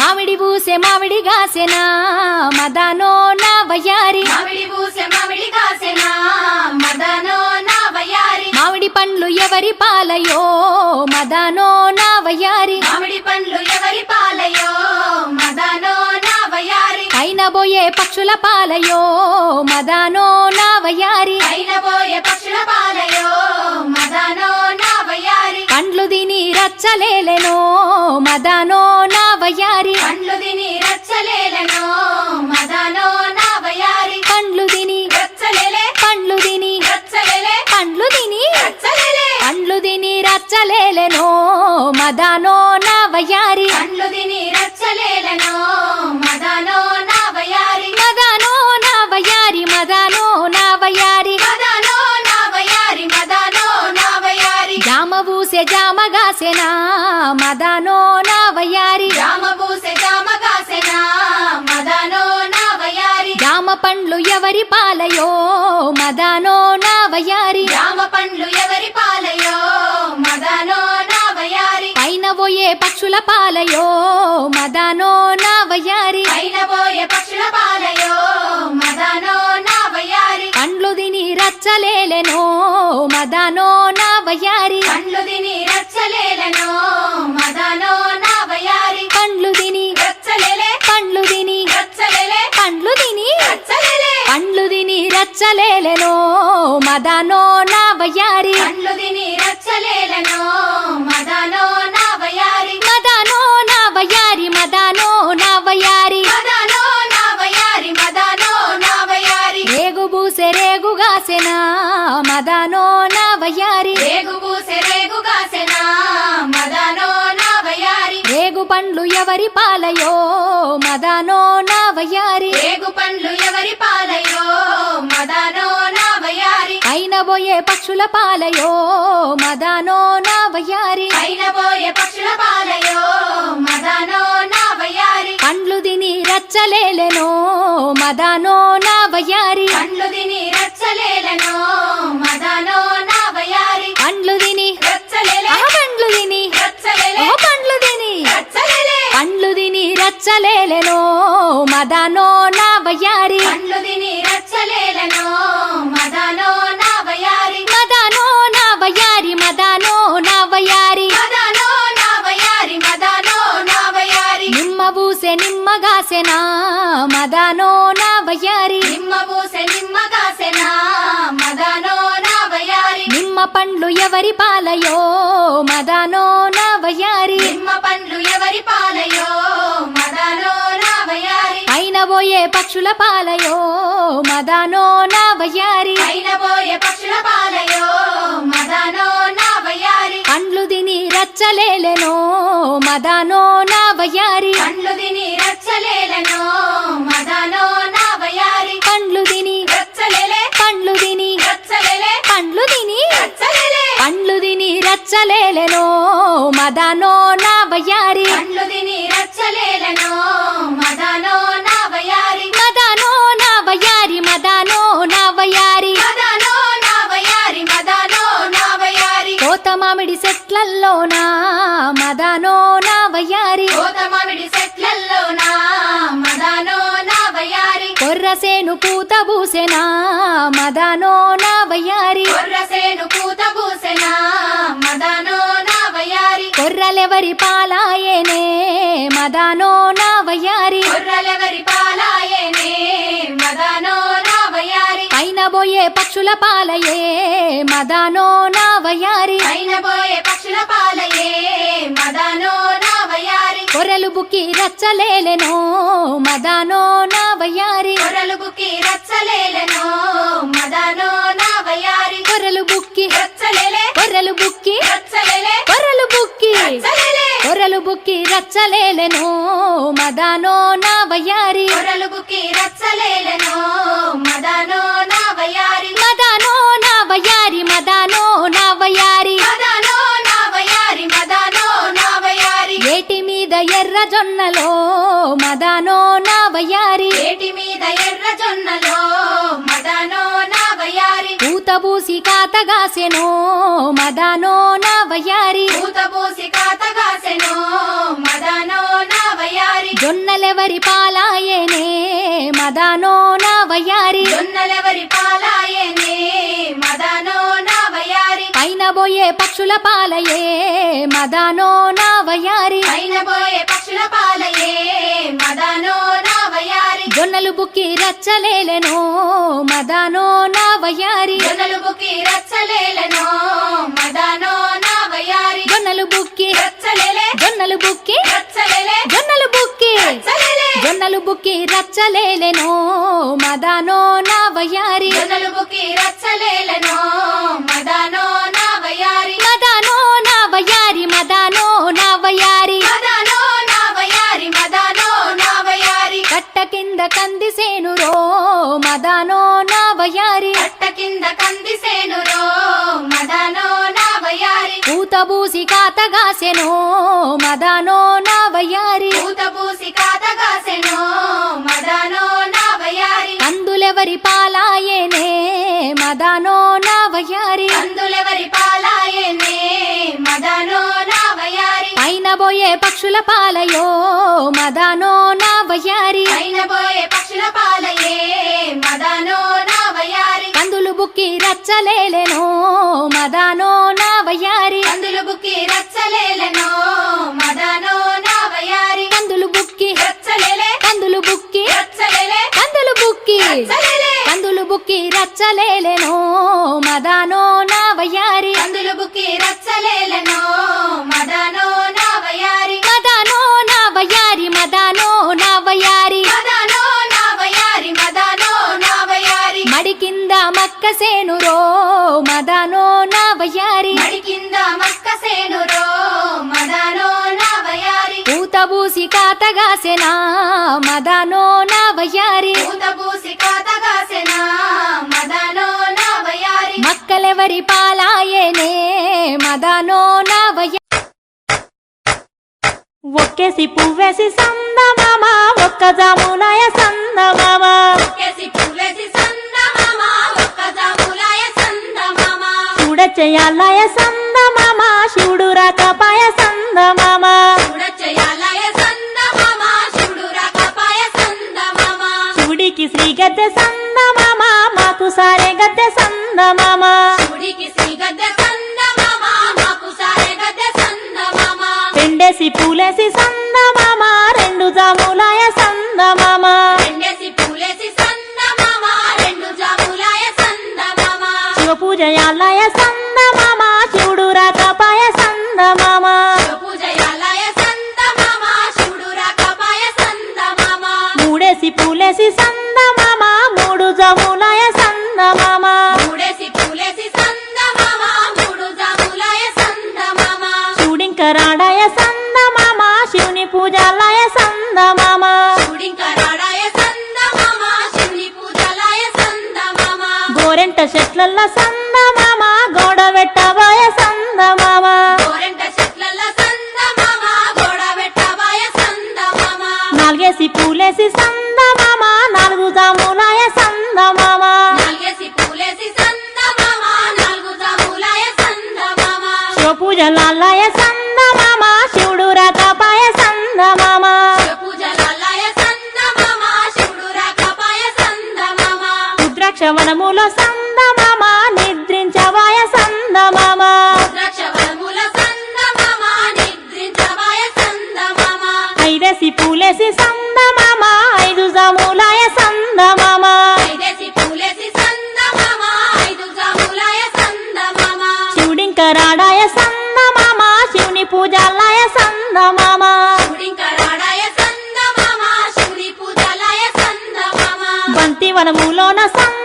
మామిడి పూసే మామిడి గాసెనా? మదానో నా వయ్యారి. మామిడి పూసె మామిడి కాసెనా మదనో నా వయారి మామిడి పండ్లు ఎవరి పాలయో? మదానో నా వయ్యారి. మామిడి పండ్లు ఎవరి పాలయో? మదనో నా వయారి పైన బోయే పక్షుల పాలయో? మదానో నా వయ్యారి. పైన పోయే పక్షుల పాలయో? మదనో నా వయారి పండ్లు తిని రచ్చలేలెనో? మదానో నా వయ్యారి పండ్లు తిని రచ్చలేలను మదనో నా వయారి పండ్లు తిని రచ్చలేలే పండ్లు తిని రచ్చలేలే. పండ్లు తిని రచ్చలేలే. పండ్లు తిని రచ్చలేలెనో మదానో నా వయ్యారి పండ్లు తిని రచ్చలేలను మదనో నా వయారి మదానో నా వయ్యారి మదానో పూసే జామ గాసెనా మదానో నా మదనో వయారి జామ పండ్లు ఎవరి పాలయో? మదానో నా జామ పండ్లు ఎవరి పాలయో? మదనో నా వయారి పైన పోయే పక్షుల పాలయో? మదానో నా పైన పోయే పక్షుల పాలయో? మదనో నా వయారి పండ్లు తిని రచ్చలేలెనో? మదానో నా పండ్లు తిని ఎవరి పాలయో? మదానో నా వయ్యారి రేగు పండ్లు ఎవరి పాలయో? మదనో నా వయారి పైన పోయే పక్షుల పాలయో? మదానో నా వయ్యారి పైన పోయే పక్షుల పాలయో? మదనో నా వయారి పండ్లు తిని రచ్చలేలెనో? మదానో నా వయ్యారి పండ్లు తిని రచ్చలేలను? రచ్చలేలెనో మదానో నా వయ్యారి. పండ్లు తిని రచ్చలేలను మదనో నా వయారి మదానో నా వయ్యారి మదానో నా వయ్యారి. మదనో నా మదనో నా వయారి నిమ్మ బూసె నిమ్మ గాసెనా మదానో నా వయ్యారి. మదనో నా నిమ్మ పండ్లు ఎవరి పాలయో మదానో నా వయ్యారి. నిమ్మ పండ్లు ఎవరి పాలయో పక్షుల పాలయో మదానో నా వయ్యారి పైన పోయే పక్షుల పాలయో మదనో నా వయారి పండ్లు తిని రచ్చలేలెనో మదానో నా వయ్యారి పండ్లు తిని రచ్చలేలను మదనో నా వయారి పండ్లు తిని రచ్చలేలే. పండ్లు తిని రచ్చలేలే. పండ్లు తిని రచ్చలేలే. పండ్లు తిని రచ్చలేలెనో మదానో పండ్లు తిని రచ్చలేలను చెట్లల్లోనా మదానో నా వయ్యారి మామిడి మదనో నా కొర్రసేను పూత బూసెనా మదానో నా వయ్యారి? కొర్రసేను పూత పూసెనా మదనో నా వయారి కొర్రలెవరి పాలాయేనే? మదానో నా వయ్యారి? కొర్రలెవరి పాలాయనే? మదనో నా వయారి పైన పోయే పక్షుల పాలయే? మదానో నా వయ్యారి? పైన పోయే మదనో కొర్రలు బుక్కి రచ్చలేలెనో మదానో నా వయ్యారి కొర్రలు బుక్కి రచ్చలేలను మదనో నా వయారి కొర్రలు బుక్కి రచ్చలేలే కొర్రలు బుక్కి రచ్చలేలే కొర్రలు బుక్కి రచ్చలేలే. కొర్రలు బుక్కి రచ్చలేలెనో మదానో నా వయ్యారి కొర్రలు బుక్కి రచ్చలేలను ఎర్ర జొన్నలో మదానో నా వయ్యారి ఏటి మీద ఎర్ర జొన్నలో మదనో నా వయారి పూత బూసి కాతగాసెనో మదానో నా వయ్యారి పూత పూసి కాతగాసెను మదనో నా వయారి జొన్నలెవరి పాలాయనే మదానో నా వయ్యారి జొన్నలెవరి పాలాయనే మదనో నా వయారి పైన పోయే పక్షుల పాలయే మదానో నా వయ్యారి పైన పోయే పక్షుల పాలయే మదనో నా వయారి జొన్నలు బుక్కి రచ్చలేలెనో మదానో నా వయ్యారి జొన్నలు బుక్కి రచ్చలేలనో మదనో నా వయారి. జొన్నలు బుక్కి రచ్చలేలే. జొన్నలు బుక్కి రచ్చలేలే. జొన్నలు బుక్కి రచ్చలేలే. జొన్నలు బుక్కి రచ్చలేలెనో మదానో నా వయ్యారి జొన్నలు బుక్కి రచ్చలేలనో బూసి కాతగాసెనో మదానో నా వయ్యారి పూత పూసి కాతగాసెనో మదనో నా వయారి కందులెవరి పాలాయనే మదానో నా వయ్యారి అందులెవరి పాలాయనే మదనో నా వయారి పైన పోయే పక్షుల పాలయో మదానో నా వయ్యారి పైన పోయే పక్షుల పాలయే రచ్చలేలెనో మదానో నా వయ్యారి అందులు బుక్కి రచ్చలేలనో మక్క సేనురో మదానో నా వయ్యారి మడి కింద మక్క సేనురో మదనో నా వయారి పూత బూసి కాతగాసెనా మదానో నా వయ్యారి పూత పూసి కాతగాసెనా మదనో నా వయారి మక్కలెవరి పాలాయనే మదానో నా వయ్యారి ఒక్కేసి పువ్వేసి సందమామ ఒక్క జాములాయ సందమామ. కేసి పూలేసి చూడ చేయాలయ సందమామ. శివుడు రాకపాయ సందమామ. శివుడికి శ్రీ గద్దె సందమామ మాకు సారే గద్దె సందమామ. రెండేసి పూలేసి సందమామ రెండు జాములాయ సందమామ. పూజయాలయ సందమామ పూలేసి సందమామ మూడు జములాయ సందమామ. మూడేసి పూలేసి సందమామ మూడు జాములాయ సందమామ. శివుడింకరాడాయ సందమామ శివుని పూజాలయ సందమామ. శివుడింకరాడాయ సందమామ శివుని పూజలాయ సందమామ. గోరెంట చెట్లల్ల సందమామ. సందమామ బంతి వనములోన సంద